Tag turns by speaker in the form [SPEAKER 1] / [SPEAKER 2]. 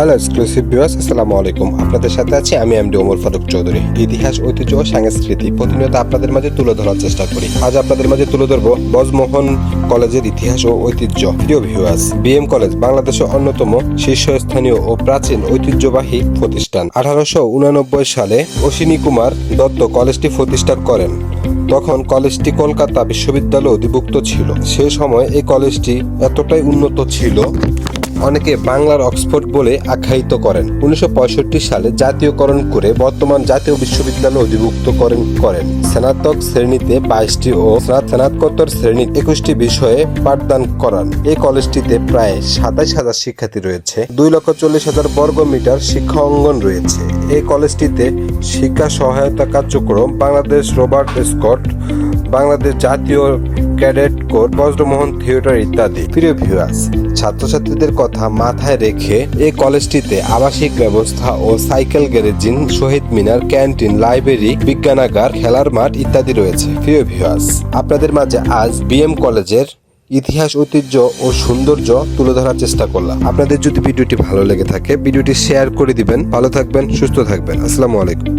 [SPEAKER 1] Hello exclusive viewers আসসালামু আলাইকুম। আপনাদের সাথে আছি আমি এমডি ওমর ফারুক চৌধুরী ইতিহাস, ঐতিহ্য ও সংস্কৃতি প্রতিনিয়ত আপনাদের মাঝে তুলে ধরার চেষ্টা করি। আজ আপনাদের মাঝে তুলে ধরবো বজমোহন কলেজের ইতিহাস ও ঐতিহ্য। প্রিয় ভিউয়ার্স বিএম কলেজ বাংলাদেশের অন্যতম শীর্ষস্থানীয় ও প্রাচীন ঐতিহ্যবাহী প্রতিষ্ঠান। আঠারোশো উনানব্বই সালে অশ্বিনী কুমার দত্ত কলেজটি প্রতিষ্ঠা করেন। তখন কলেজটি কলকাতা বিশ্ববিদ্যালয়ে অধিভুক্ত ছিল। সে সময় এই কলেজটি এতটাই উন্নত ছিল অনেকে বাংলার অক্সফোর্ড বলে আখ্যায়িত করেন। উনিশশো পঁয়ষট্টি সালে জাতীয়করণ করে বর্তমান জাতীয় বিশ্ববিদ্যালয় অধিভুক্ত করেন করেন। স্নাতক শ্রেণীতে বাইশটি ও স্নাতকোত্তর শ্রেণি একুশটি বিষয়ে পাঠদান করান। এই কলেজটিতে প্রায় সাতাইশ হাজার শিক্ষার্থী রয়েছে। দুই লক্ষ চল্লিশ হাজার বর্গ মিটার শিক্ষা অঙ্গন রয়েছে। এই কলেজটিতে শিক্ষা সহায়তা কার্যক্রম বাংলাদেশ রোবার্ট স্কট, বাংলাদেশ জাতীয় ক্যাডেট, কোর, বজ্রমোহন, থিয়েটার ইত্যাদি। প্রিয় ভিউয়ার্স ছাত্রছাত্রীদের কথা মাথায় রেখে এই কলেজটিতে আবাসিক ব্যবস্থা ও cycle garaging, Shaheed Minar, canteen, library, বিজ্ঞানাগার, খেলার মাঠ ইত্যাদি রয়েছে। প্রিয় ভিউয়ার্স আপনাদের মাঝে আজ বিএম কলেজের ইতিহাস, ঐতিহ্য ও সৌন্দর্য তুলে ধরার চেষ্টা করলাম। আপনাদের যদি ভিডিওটি ভালো লেগে থাকে, ভিডিওটি শেয়ার করে দিবেন। ভালো থাকবেন, সুস্থ থাকবেন। আসসালামু আলাইকুম।